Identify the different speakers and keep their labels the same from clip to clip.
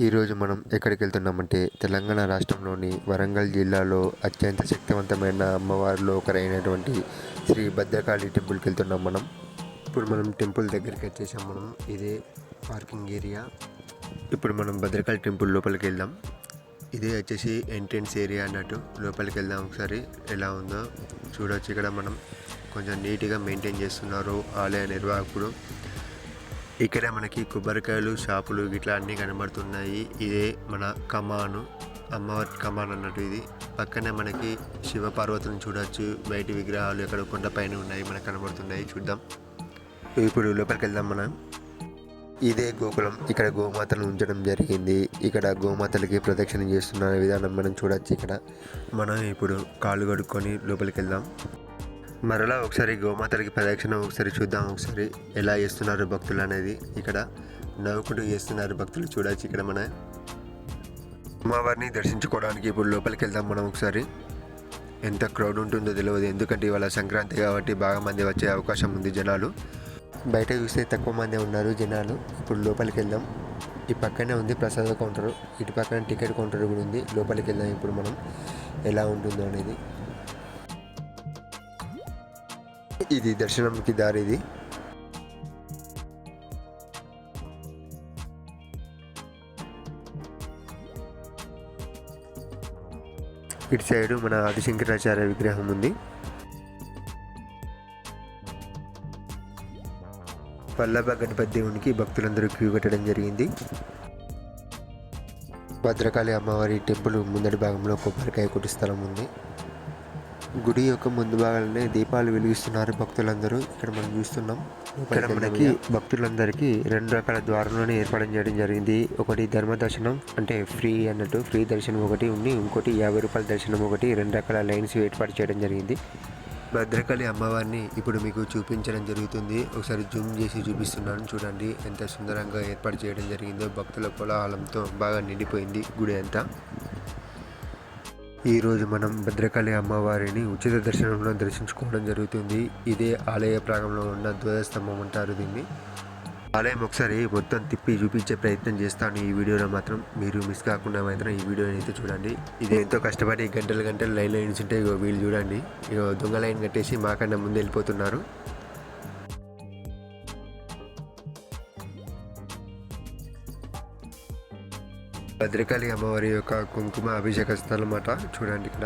Speaker 1: ఈరోజు మనం ఎక్కడికి వెళ్తున్నామంటే తెలంగాణ రాష్ట్రంలోని వరంగల్ జిల్లాలో అత్యంత శక్తివంతమైన అమ్మవారిలో ఒకరైనటువంటి శ్రీ భద్రకాళి టెంపుల్కి వెళ్తున్నాం మనం. ఇప్పుడు మనం టెంపుల్ దగ్గరికి వచ్చేసాం మనం. ఇదే పార్కింగ్ ఏరియా. ఇప్పుడు మనం భద్రకాళి టెంపుల్ లోపలికి వెళ్దాం ఇదే వచ్చేసి ఎంట్రన్స్ ఏరియా అన్నట్టు లోపలికి వెళ్దాం ఒకసారి. ఎలా ఉందో చూడవచ్చు ఇక్కడ మనం. కొంచెం నీట్గా మెయింటైన్ చేస్తున్నారు ఆలయ నిర్వాహకుడు. ఇక్కడ మనకి కొబ్బరికాయలు షాపులు ఇట్లా అన్నీ కనబడుతున్నాయి. ఇదే మన కమాను. అమ్మవారి కమాన్ అన్నట్టు ఇది. పక్కనే మనకి శివ పార్వతులను చూడొచ్చు. బయట విగ్రహాలు ఎక్కడ కొండ పైన ఉన్నాయి మనకు కనబడుతున్నాయి. చూద్దాం. ఇప్పుడు లోపలికి వెళ్దాం మనం. ఇదే గోకులం. ఇక్కడ గోమాతను ఉంచడం జరిగింది. ఇక్కడ గోమాతలకి ప్రదక్షిణ చేస్తున్న విధానం మనం చూడొచ్చు ఇక్కడ. మనం ఇప్పుడు కాళ్ళు కడుక్కొని లోపలికి వెళ్దాం మరలా ఒకసారి గోమాతలకి ప్రదక్షిణ ఒకసారి చూద్దాం. ఒకసారి ఎలా చేస్తున్నారు భక్తులు అనేది ఇక్కడ నవ్వుకుంటూ చేస్తున్నారు భక్తులు చూడొచ్చు ఇక్కడ మన అమ్మవారిని దర్శించుకోవడానికి ఇప్పుడు లోపలికి వెళ్దాం మనం ఒకసారి. ఎంత క్రౌడ్ ఉంటుందో తెలియదు ఎందుకంటే ఇవాళ సంక్రాంతి కాబట్టి బాగా మంది వచ్చే అవకాశం ఉంది జనాలు. బయట చూస్తే తక్కువ మంది ఉన్నారు జనాలు. ఇప్పుడు లోపలికి వెళ్దాం. ఈ పక్కనే ఉంది ప్రసాద కౌంటర్. ఇటు పక్కన టికెట్ కౌంటర్ కూడా ఉంది. లోపలికి వెళ్దాం ఇప్పుడు మనం. ఎలా ఉంటుందో అనేది. ఇది దర్శనంకి దారి ఇది. ఇటు సైడు మన ఆదిశంకరాచార్య విగ్రహం ఉంది. పల్లభ గణపతి దేవునికి భక్తులందరూ క్యూ కట్టడం జరిగింది. భద్రకాళి అమ్మవారి టెంపుల్ ముందటి భాగంలో కొబ్బరికాయ కొట్టి స్థలం ఉంది. గుడి యొక్క ముందు భాగాలనే దీపాలు వెలిగిస్తున్నారు భక్తులందరూ. ఇక్కడ మనం చూస్తున్నాం. ఇక్కడ మనకి భక్తులందరికీ రెండు రకాల ద్వారంలోనే ఏర్పాటు చేయడం జరిగింది. ఒకటి ధర్మ దర్శనం అంటే ఫ్రీ అన్నట్టు ఫ్రీ దర్శనం ఒకటి ఉంది. ఇంకోటి యాభై రూపాయల దర్శనం ఒకటి రెండు రకాల లైన్స్ ఏర్పాటు చేయడం జరిగింది. భద్రకాళి అమ్మవారిని ఇప్పుడు మీకు చూపించడం జరుగుతుంది. ఒకసారి జూమ్ చేసి చూపిస్తున్నాను. చూడండి ఎంత సుందరంగా ఏర్పాటు చేయడం జరిగిందో. భక్తుల కోలాహలంతో బాగా నిండిపోయింది గుడి అంతా. ఈరోజు మనం భద్రకాళి అమ్మవారిని ఉచిత దర్శనంలో దర్శించుకోవడం జరుగుతుంది. ఇదే ఆలయ ప్రాంగంలో ఉన్న ధ్వజస్తంభం అంటారు దీన్ని. ఆలయం ఒకసారి మొత్తం తిప్పి చూపించే ప్రయత్నం చేస్తాను. ఈ వీడియోలో మాత్రం మీరు మిస్ కాకుండా మాత్రం ఈ వీడియోని అయితే చూడండి. ఇది ఎంతో కష్టపడి గంటలు గంటలు లైన్ లైన్స్ ఉంటే ఇగో వీళ్ళు చూడండి. ఇగో దొంగ లైన్ కట్టేసి మాకన్నా ముందు వెళ్ళిపోతున్నారు. భద్రకాళి అమ్మవారి యొక్క కుంకుమ అభిషేక స్థలం అట చూడండి ఇక్కడ.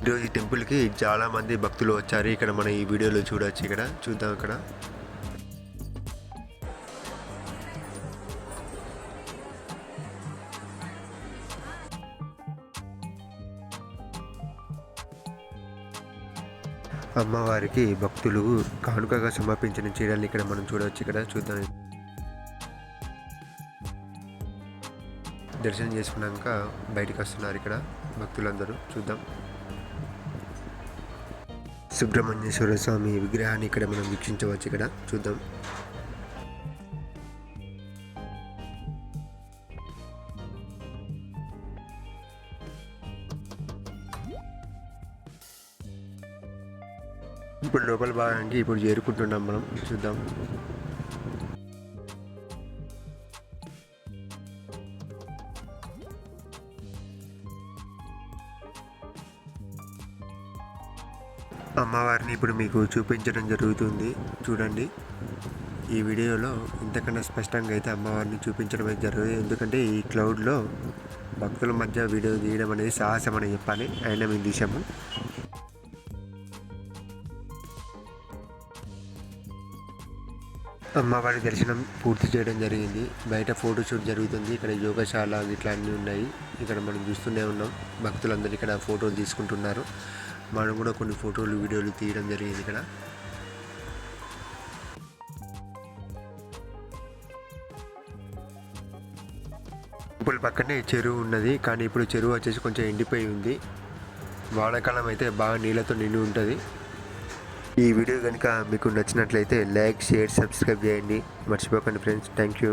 Speaker 1: ఈరోజు ఈ టెంపుల్కి చాలామంది భక్తులు వచ్చారు. ఇక్కడ మనం ఈ వీడియోలో చూడవచ్చు ఇక్కడ. చూద్దాం ఇక్కడ. అమ్మవారికి భక్తులు కానుకగా సమర్పించిన చీరల్ని ఇక్కడ మనం చూడవచ్చు ఇక్కడ. చూద్దాం. దర్శనం చేసుకున్నాక బయటికి వస్తున్నారు ఇక్కడ భక్తులందరూ. చూద్దాం. సుబ్రహ్మణ్యేశ్వర స్వామి విగ్రహాన్ని ఇక్కడ మనం వీక్షించవచ్చు ఇక్కడ. చూద్దాం. ఇప్పుడు లోపల భాగానికి ఇప్పుడు చేరుకుంటున్నాం మనం. చూద్దాం. అమ్మవారిని ఇప్పుడు మీకు చూపించడం జరుగుతుంది. చూడండి. ఈ వీడియోలో ఇంతకన్నా స్పష్టంగా అయితే అమ్మవారిని చూపించడం అయితే జరుగుతుంది. ఎందుకంటే ఈ క్లౌడ్లో భక్తుల మధ్య వీడియో తీయడం అనేది సాహసం అని చెప్పాలి. అయినా మేము తీసాము అమ్మవారి దర్శనం పూర్తి చేయడం జరిగింది. బయట ఫోటోషూట్ జరుగుతుంది. ఇక్కడ యోగశాల ఇట్లా అన్నీ ఉన్నాయి. ఇక్కడ మనం చూస్తూనే ఉన్నాం. భక్తులందరూ ఇక్కడ ఫోటోలు తీసుకుంటున్నారు. మనం కూడా కొన్ని ఫోటోలు వీడియోలు తీయడం జరిగింది ఇక్కడ. ఇప్పుడు పక్కనే చెరువు ఉన్నది కానీ ఇప్పుడు చెరువు వచ్చేసి కొంచెం ఎండిపోయి ఉంది. వానాకాలం అయితే బాగా నీళ్ళతో నిండి ఉంటుంది. ఈ వీడియో కనుక మీకు నచ్చినట్లయితే లైక్ షేర్ సబ్స్క్రైబ్ చేయండి. మర్చిపోకండి ఫ్రెండ్స్. Thank you.